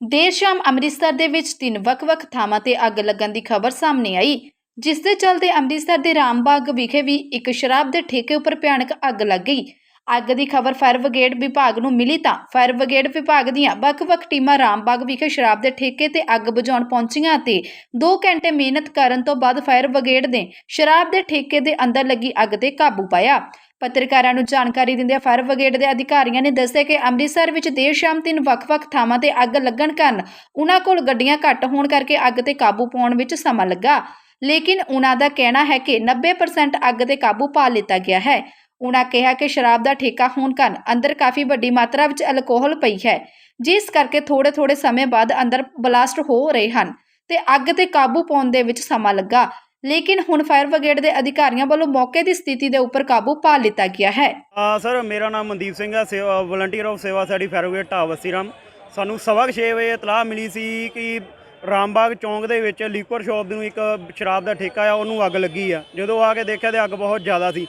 ਦੇਰ ਸ਼ਾਮ ਅੰਮ੍ਰਿਤਸਰ ਦੇ ਵਿੱਚ ਤਿੰਨ ਵੱਖ-ਵੱਖ ਥਾਵਾਂ ਤੇ ਅੱਗ ਲੱਗਣ ਦੀ ਖਬਰ ਸਾਹਮਣੇ ਆਈ, ਜਿਸ ਦੇ ਚਲਦੇ ਅੰਮ੍ਰਿਤਸਰ ਦੇ ਰਾਮਬਾਗ ਵਿਖੇ ਵੀ ਇੱਕ ਸ਼ਰਾਬ ਦੇ ਠੇਕੇ ਉੱਪਰ ਭਿਆਨਕ ਅੱਗ ਲੱਗ ਗਈ। ਅੱਗ ਦੀ ਖਬਰ ਫਾਇਰ ਬ੍ਰਿਗੇਡ ਵਿਭਾਗ ਨੂੰ ਮਿਲੀ ਤਾਂ ਫਾਇਰ ਬ੍ਰਿਗੇਡ ਵਿਭਾਗ ਦੀਆਂ ਵੱਖ-ਵੱਖ ਟੀਮਾਂ ਰਾਮਬਾਗ ਵਿਖੇ ਸ਼ਰਾਬ ਦੇ ਠੇਕੇ ਤੇ ਅੱਗ ਬੁਝਾਉਣ ਪਹੁੰਚੀਆਂ ਤੇ 2 ਘੰਟੇ ਮਿਹਨਤ ਕਰਨ ਤੋਂ ਬਾਅਦ ਫਾਇਰ ਬ੍ਰਿਗੇਡ ਨੇ ਸ਼ਰਾਬ ਦੇ ਠੇਕੇ ਦੇ ਅੰਦਰ ਲੱਗੀ ਅੱਗ ਤੇ ਕਾਬੂ ਪਾਇਆ। ਪੱਤਰਕਾਰਾਂ ਨੂੰ ਜਾਣਕਾਰੀ ਦਿੰਦਿਆਂ ਫਾਇਰ ਬ੍ਰਿਗੇਡ ਦੇ ਅਧਿਕਾਰੀਆਂ ਨੇ ਦੱਸਿਆ ਕਿ ਅੰਮ੍ਰਿਤਸਰ ਵਿੱਚ ਦੇਰ ਸ਼ਾਮ ਤਿੰਨ ਵੱਖ-ਵੱਖ ਥਾਵਾਂ ਤੇ ਅੱਗ ਲੱਗਣ ਕਾਰਨ ਉਹਨਾਂ ਕੋਲ ਗੱਡੀਆਂ ਘੱਟ ਹੋਣ ਕਰਕੇ ਅੱਗ ਤੇ ਕਾਬੂ ਪਾਉਣ ਵਿੱਚ ਸਮਾਂ ਲੱਗਾ। ਲੇਕਿਨ ਉਹਨਾਂ ਦਾ ਕਹਿਣਾ ਹੈ ਕਿ 90% ਅੱਗ ਤੇ ਕਾਬੂ ਪਾ ਲਿੱਤਾ ਗਿਆ ਹੈ। ਉਹਨਾਂ ਕਿਹਾ ਕਿ ਸ਼ਰਾਬ ਦਾ ਠੇਕਾ ਹੋਣ ਕਾਰਨ ਅੰਦਰ ਕਾਫੀ ਵੱਡੀ ਮਾਤਰਾ ਵਿੱਚ ਅਲਕੋਹਲ ਪਈ ਹੈ, ਜਿਸ ਕਰਕੇ ਥੋੜੇ-ਥੋੜੇ ਸਮੇਂ ਬਾਅਦ ਅੰਦਰ ਬਲਾਸਟ ਹੋ ਰਹੇ ਹਨ ਤੇ ਅੱਗ ਤੇ ਕਾਬੂ ਪਾਉਣ ਦੇ ਵਿੱਚ ਸਮਾਂ ਲੱਗਾ। ਲੇਕਿਨ ਹੁਣ ਫਾਇਰ ਬ੍ਰਿਗੇਡ ਦੇ ਅਧਿਕਾਰੀਆਂ ਵੱਲੋਂ ਮੌਕੇ ਦੀ ਸਥਿਤੀ ਦੇ ਉੱਪਰ ਕਾਬੂ ਪਾ ਲਿੱਤਾ ਗਿਆ ਹੈ। ਆ ਸਰ, ਮੇਰਾ ਨਾਮ ਮਨਦੀਪ ਸਿੰਘ ਹੈ ਸੇਵਾ, ਵਲੰਟੀਅਰ ਆਫ ਸੇਵਾ ਸਾਡੀ ਫੈਰੋਗੇਟ ਢਾਬਸੀ ਰਾਮ ਸਾਨੂੰ ਸਵਾ ਕੁ ਛੇ ਵਜੇ ਇਤਲਾਹ ਮਿਲੀ ਸੀ ਕਿ ਰਾਮਬਾਗ ਚੌਂਕ ਦੇ ਵਿੱਚ ਲੀਕਰ ਸ਼ਾਪ ਨੂੰ ਇੱਕ ਸ਼ਰਾਬ ਦਾ ਠੇਕਾ ਆ, ਉਹਨੂੰ ਅੱਗ ਲੱਗੀ ਆ। ਜਦੋਂ ਆ ਕੇ ਦੇਖਿਆ ਤੇ ਅੱਗ ਬਹੁਤ ਜ਼ਿਆਦਾ ਸੀ।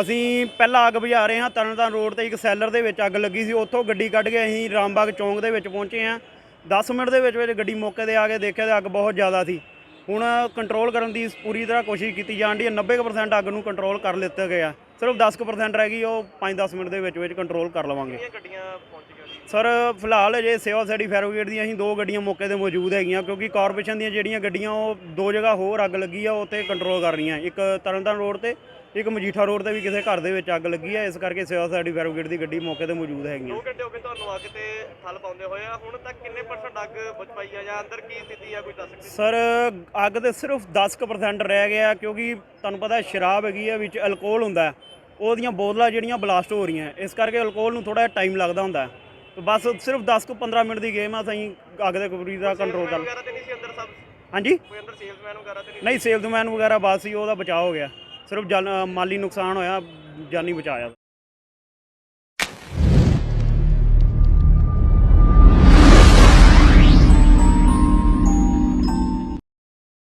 ਅਸੀਂ ਪਹਿਲਾਂ ਅੱਗ ਬੁਝਾ ਰਹੇ ਹਾਂ, ਤਰਨਤਾਰਨ ਰੋਡ ਤੇ ਇੱਕ ਸੈਲਰ ਦੇ ਵਿੱਚ ਅੱਗ ਲੱਗੀ ਸੀ। ਉੱਥੋਂ ਗੱਡੀ ਕੱਢ ਕੇ ਅਸੀਂ ਰਾਮਬਾਗ ਚੌਂਕ ਦੇ ਵਿੱਚ ਪਹੁੰਚੇ ਹਾਂ। 10 ਮਿੰਟ ਦੇ ਵਿੱਚ ਵਿੱਚ ਗੱਡੀ ਮੌਕੇ ਤੇ ਆ ਕੇ ਦੇਖਿਆ ਤੇ ਅੱਗ ਬਹੁਤ ਜ਼ਿਆਦਾ ਸੀ। ਹੁਣ ਕੰਟਰੋਲ ਕਰਨ ਦੀ ਪੂਰੀ ਤਰ੍ਹਾਂ ਕੋਸ਼ਿਸ਼ ਕੀਤੀ ਜਾਣ ਦੀ 90% ਅੱਗ ਨੂੰ ਕੰਟਰੋਲ ਕਰ ਲਿੱਤਾ ਗਿਆ। ਸਿਰਫ 10% ਰਹਿ ਗਈ, ਉਹ 5-10 ਮਿੰਟ ਦੇ ਵਿੱਚ ਵਿੱਚ ਕੰਟਰੋਲ ਕਰ ਲਵਾਂਗੇ। ਗੱਡੀਆਂ ਪਹੁੰਚ ਸਰ ਫਿਲਹਾਲ ਅਜੇ ਸੇਵਾ ਸਾਡੀ ਫੈਰੋਗੇਟ ਦੀਆਂ ਅਸੀਂ ਦੋ ਗੱਡੀਆਂ ਮੌਕੇ ਤੇ ਮੌਜੂਦ ਹੈਗੀਆਂ ਕਿਉਂਕਿ ਕਾਰਪੋਰੇਸ਼ਨ ਦੀਆਂ ਜਿਹੜੀਆਂ ਗੱਡੀਆਂ ਉਹ ਦੋ ਜਗ੍ਹਾ ਹੋਰ ਅੱਗ ਲੱਗੀ ਆ ਉਹ ਤੇ ਕੰਟਰੋਲ ਕਰ ਰਹੀਆਂ। ਇੱਕ ਤਰਨਤਾਰਨ ਰੋਡ ਤੇ ਇੱਕ ਮਜੀਠਾ ਰੋਡ ਤੇ ਵੀ ਕਿਸੇ ਘਰ ਦੇ ਵਿੱਚ ਅੱਗ ਲੱਗੀ ਆ ਇਸ ਕਰਕੇ ਸੇਵਾ ਸਾਡੀ ਫੈਰੋਗੇਟ ਦੀ ਗੱਡੀ ਮੌਕੇ ਤੇ ਮੌਜੂਦ ਹੈਗੀਆਂ। 2 ਘੰਟੇ ਹੋ ਗਏ ਤੁਹਾਨੂੰ ਅੱਗ ਤੇ ਥਲ ਪਾਉਂਦੇ ਹੋਏ ਆ ਹੁਣ ਤੱਕ ਕਿੰਨੇ ਪਰਸੈਂਟ ਅੱਗ ਬੁਝ ਪਾਈ ਆ ਜਾਂ ਅੰਦਰ ਕੀ ਸਥਿਤੀ ਆ ਕੋਈ ਦੱਸ ਸਕਦੇ ਸਰ ਅੱਗ ਤੇ ਸਿਰਫ 10% ਰਹਿ ਗਿਆ ਕਿਉਂਕਿ ਤੁਹਾਨੂੰ ਪਤਾ ਸ਼ਰਾਬ ਹੈਗੀ ਆ ਵਿੱਚ ਅਲਕੋਹਲ ਹੁੰਦਾ। ਉਹਦੀਆਂ ਬੋਤਲਾਂ ਜਿਹੜੀਆਂ ਬਲਾਸਟ ਹੋ ਰਹੀਆਂ ਇਸ ਕਰਕੇ ਅਲਕੋਹਲ ਨੂੰ ਥੋੜਾ ਟਾਈਮ ਲੱਗਦਾ ਹੁੰਦਾ। ਬਸ ਸਿਰਫ 10 ਤੋਂ 15 ਮਿੰਟ ਦੀ ਗੇਮ ਆ ਅਸੀਂ ਅੱਗ ਦੇ ਪੂਰੀ ਦਾ ਕੰਟਰੋਲ ਕਰ ਵਗੈਰਾ ਤੇ ਨਹੀਂ ਸੀ ਅੰਦਰ ਸਭ? ਹਾਂਜੀ? ਕੋਈ ਅੰਦਰ ਸੇਲਸਮੈਨ ਵਗੈਰਾ ਤੇ ਨਹੀਂ ਨਹੀਂ ਸੇਲਸਮੈਨ ਵਗੈਰਾ ਬਾਤ ਸੀ ਉਹਦਾ ਬਚਾਅ ਹੋ ਗਿਆ। ਸਿਰਫ ਜਾਨ- ਮਾਲੀ ਨੁਕਸਾਨ ਹੋਇਆ ਜਾਨੀ ਬਚਾਇਆ